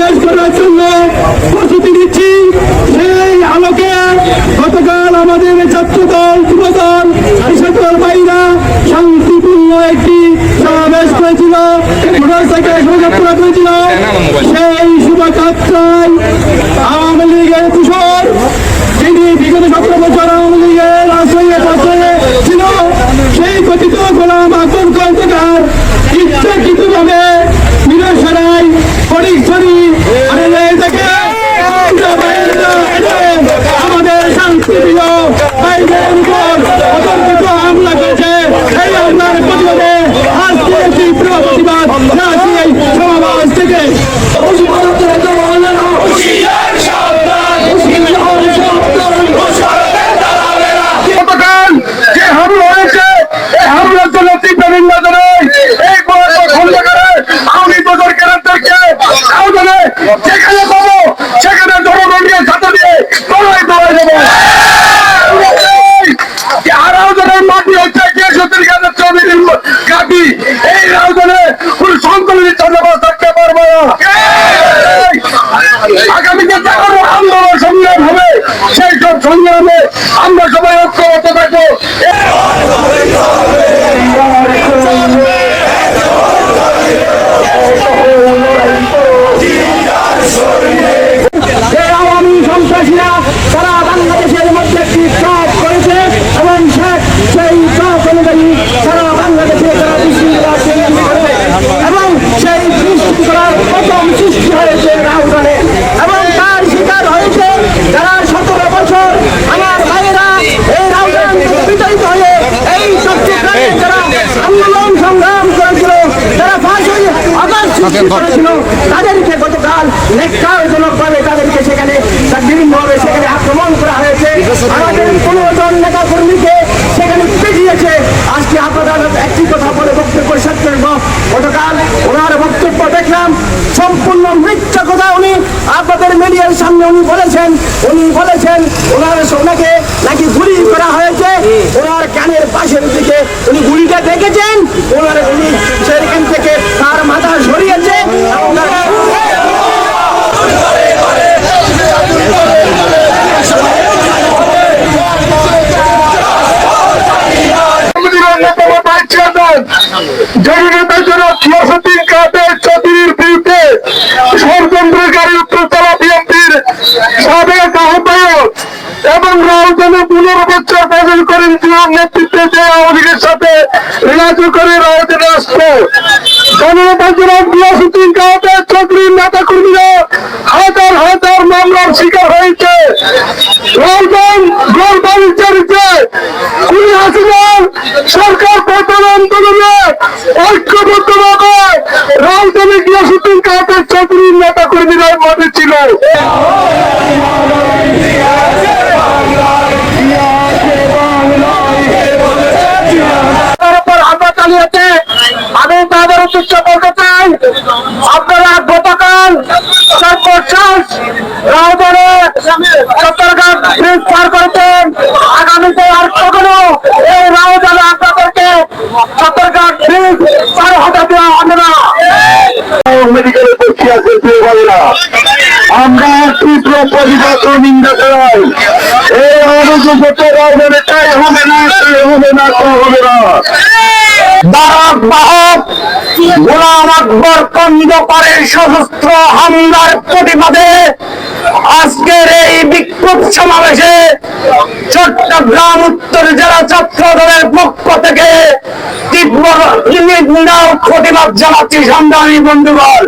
বেশ করার জন্য প্রস্তুতি নিচ্ছি। সেই আলোকে গতকাল আমাদের ছাত্রদল, যুবদল সকল ভাইরা শান্তিপূর্ণ একটি সমাবেশ করেছিল। মোটরসাইকেল শোভাযাত্রা করেছিল। সেই শোভাযাত্রায় যেখানে পাবো সেখানে জনগণকে সাথে দিয়ে লড়াই লড়াই দেবো। মাটি হচ্ছে কে সত্যি কাজের ছবি কাটি এই আয়োজনে কোন সংকলনের চাঁদাবাস থাকতে পারব না। আন্দোলন সংগ্রাম হবে, সেই সব সংগ্রামে আমরা সবাই ঐক্যবদ্ধ থাকব যে আওয়ামী সন্ত্রাসীরা তারা বাংলাদেশের মধ্যে একটি চাপ করেছে এবং শেখ সেই চাপ অনুযায়ী সারা বাংলাদেশে তারা বিশৃঙ্খলা সৃষ্টি করেছে এবং সেই সৃষ্টি করার প্রথম সৃষ্টি হয়েছে রাউজানে এবং তার শিকার হয়েছে যারা সতেরো বছর আমার ভাইয়েরা এই রাউজান থেকে বিতাড়িত হয়ে এই চট্টগ্রামে যারা আন্দোলন সংগ্রাম করেছিল যারা ফাঁসি আবার সৃষ্টি করেছিল তাদেরকে গতকাল নেককারজনক ভাবে তাদেরকে সেখানে বিভিন্নভাবে সেখানে আক্রমণ করা হয়েছে। আমাদের পনেরো জন নেতা কর্মীকে সেখানে পিটিয়েছে আজকে আপনারা একটি কথা বলে বক্তব্য পরিষদ করব। গতকাল ওনার বক্তব্য দেখলাম। সম্পূর্ণ মিথ্যা কথা উনি আপনাদের মিডিয়ার সামনে উনি বলেছেন। উনি বলেছেন ওনার ওনাকে নাকি গুলি করা হয়েছে। ওনার কানের পাশের দিকে উনি গুলিটা দেখেছেন। ওনার উনি সেখান থেকে মাথা সরিয়েছে। ভাইস জন্য গিয়াসুদ্দিন কাদের বিরুদ্ধে ষড়যন্ত্রকারী উত্তরতলা সাবেক আহ্বায়ক এবং রাউজানে পনেরো বছর শাসন করেন জিয়ার নেতৃত্বে যে আওয়ামী সাথে রিলাজু করে রাউজানে নেতা চৌধুরীর নেতা কর্মীরা মাঠে ছিল। আপনারা গতকাল রাউদারে চট্টগ্রাম ব্রিজ পার করেছেন। আগামীতে আর কখনো এই রাউদারে আপনাদেরকে চট্টগ্রাম ব্রিজ পার হতে দেওয়া হবে না। মেডিকেলে ভর্তি আছে আমরা তীব্র প্রতিবাদ নিন্দা চাই এই অনুযোগ্যতা রাউদারে তাই হবে না তাই হবে না তাই হবে না। বাহক বাহক গোলাম আকবর কন্দকারের সশস্ত্র হামলার প্রতিবাদে আজকের এই বিক্ষোভ সমাবেশে চট্টগ্রাম উত্তর জেলা ছাত্র দলের পক্ষ থেকে তীব্র প্রতিবাদ জানাচ্ছি সন্ধানী বন্ধুগণ।